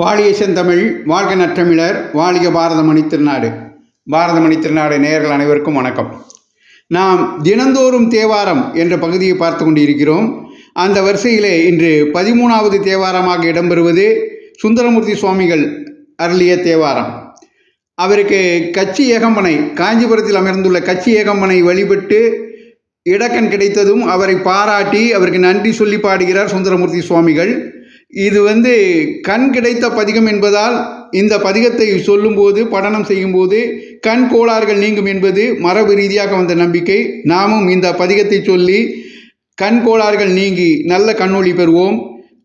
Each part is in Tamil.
வாழிய செந்தமிழ் வாழ்க நற்றமிழர் வாழிய பாரதமணி திருநாடு. பாரதமணி திருநாடு நேயர்கள் அனைவருக்கும் வணக்கம். நாம் தினந்தோறும் தேவாரம் என்ற பகுதியை பார்த்து கொண்டிருக்கிறோம். அந்த வரிசையிலே இன்று பதிமூணாவது தேவாரமாக இடம்பெறுவது சுந்தரமூர்த்தி சுவாமிகள் அருளிய தேவாரம். அவருக்கு கட்சி ஏகம்பனை காஞ்சிபுரத்தில் அமர்ந்துள்ள கட்சி ஏகம்பனை வழிபட்டு இடக்கண் கிடைத்ததும் அவரை பாராட்டி அவருக்கு நன்றி சொல்லி பாடுகிறார் சுந்தரமூர்த்தி சுவாமிகள். இது வந்து கண் கிடைத்த பதிகம் என்பதால் இந்த பதிகத்தை சொல்லும்போது படனம் செய்யும்போது கண் கோளாறுகள் நீங்கும் என்பது மரபு ரீதியாக வந்த நம்பிக்கை. நாமும் இந்த பதிகத்தை சொல்லி கண் கோளாறுகள் நீங்கி நல்ல கண்ணொளி பெறுவோம்.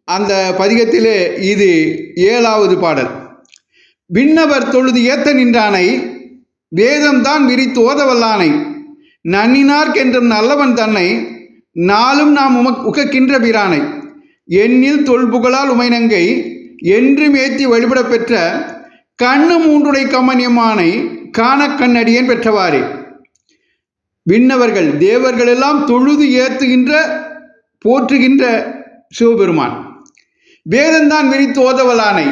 அந்த பதிகத்திலே இது ஏழாவது பாடல். விண்ணவர் தொழுது ஏத்த நின்றானை வேதம்தான் விரித்து ஓதவல்லானை. நன்னினார்க்கென்றும் நல்லவன் தன்னை நாளும் நாம் உமக் உகக்கின்ற பிரானை. எண்ணில் தொல்புகழால் உமைநங்கை என்றும் மேத்தி வழிபடப் பெற்ற கண்ணு மூன்றுடை கமனியமானை காண கண்ணடியேன் பெற்றவாறே. விண்ணவர்கள் தேவர்களெல்லாம் தொழுது ஏத்துகின்ற போற்றுகின்ற சிவபெருமான். வேதந்தான் விரித்து ஓதவலானை.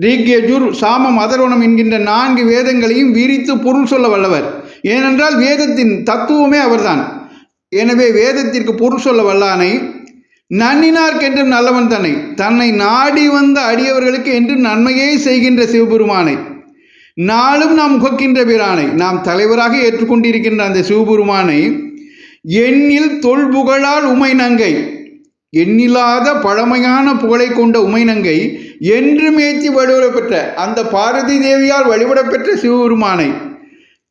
ரீக்யஜுர் சாமம் அதரோணம் என்கின்ற நான்கு வேதங்களையும் விரித்து பொருள் சொல்ல வல்லவர். ஏனென்றால் வேதத்தின் தத்துவமே அவர்தான். எனவே வேதத்திற்கு பொருள் சொல்ல வல்லானை நன்னினார்க்கென்றும் நல்லவன் தன்னை. தன்னை நாடி வந்த அடியவர்களுக்கு என்று நன்மையே செய்கின்ற சிவபெருமானை. நாளும் நாம் உகக்கின்ற பிரானை நாம் தலைவராக ஏற்றுக்கொண்டிருக்கின்ற அந்த சிவபெருமானை எண்ணில் தொல்புகழால் உமை நங்கை. எண்ணில்லாத பழமையான புகழை கொண்ட உமைநங்கை என்றும் ஏற்றி வழிபட பெற்ற அந்த பாரதி தேவியால் வழிபட பெற்ற சிவபெருமானை.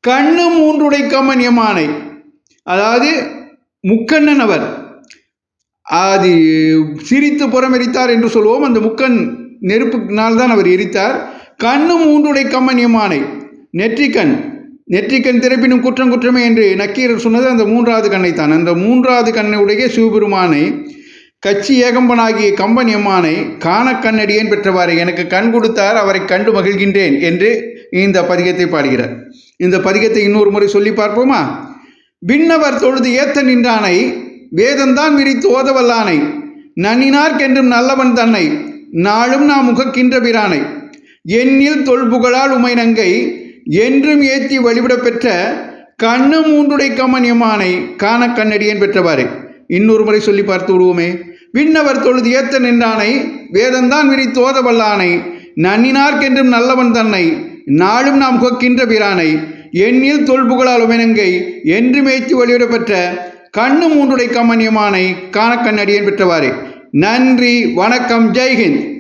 கண்ணு மூன்றுடை கமனியமானை அதாவது முக்கண்ணன் அவர். அது சிரித்து புறமெரித்தார் என்று சொல்வோம். அந்த முக்கன் நெருப்புனால் தான் அவர் எரித்தார். கண்ணும் மூன்றுடை எம்மானை நெற்றிக்கண். நெற்றிக்கண் திறப்பினும் குற்றம் குற்றமே என்று நக்கீரர் சொன்னது அந்த மூன்றாவது கண்ணைத்தான். அந்த மூன்றாவது கண்ணுடைய சிவபெருமானை கச்சி ஏகம்பனாகிய கம்பனியம்மானை காண கண்ணடியேன் பெற்றவாறு? எனக்கு கண் கொடுத்தார் அவரை கண்டு மகிழ்கின்றேன் என்று இந்த பதிகத்தை பாடுகிறார். இந்த பதிகத்தை இன்னொரு முறை சொல்லி பார்ப்போமா? பின்னவர் தொழுது ஏத்த நின்றானை வேதம்தான் விரித்து ஓதவல்லானை. நன்னினார்க்கென்றும் நல்லவன் தன்னை. நாளும் நாம் முகக்கின்ற பிரானை. எண்ணில் தொல்புகழால் உமைநங்கை என்றும் ஏத்தி வழிபட பெற்ற கண்ணு மூன்றுடை கமனியமானை காண கண்ணடியன் பெற்றவாறு. இன்னொரு முறை சொல்லி பார்த்து விடுவோமே. விண்ணவர் தொழுது ஏத்த நின்றானை. வேதந்தான் விரித்து ஓதவல்லானை. நன்னினார்க்கென்றும் நல்லவன் தன்னை. நாளும் நாம் கொக்கின்ற பிரானை. எண்ணில் தொல்புகழால் உமைநங்கை என்று மேய்த்து வழிவிட பெற்ற கண்ணு மூன்றுடை கமனியமானை காணக்கண்ணடியன் பெற்றவாறு. நன்றி வணக்கம் ஜெய்ஹிந்த்.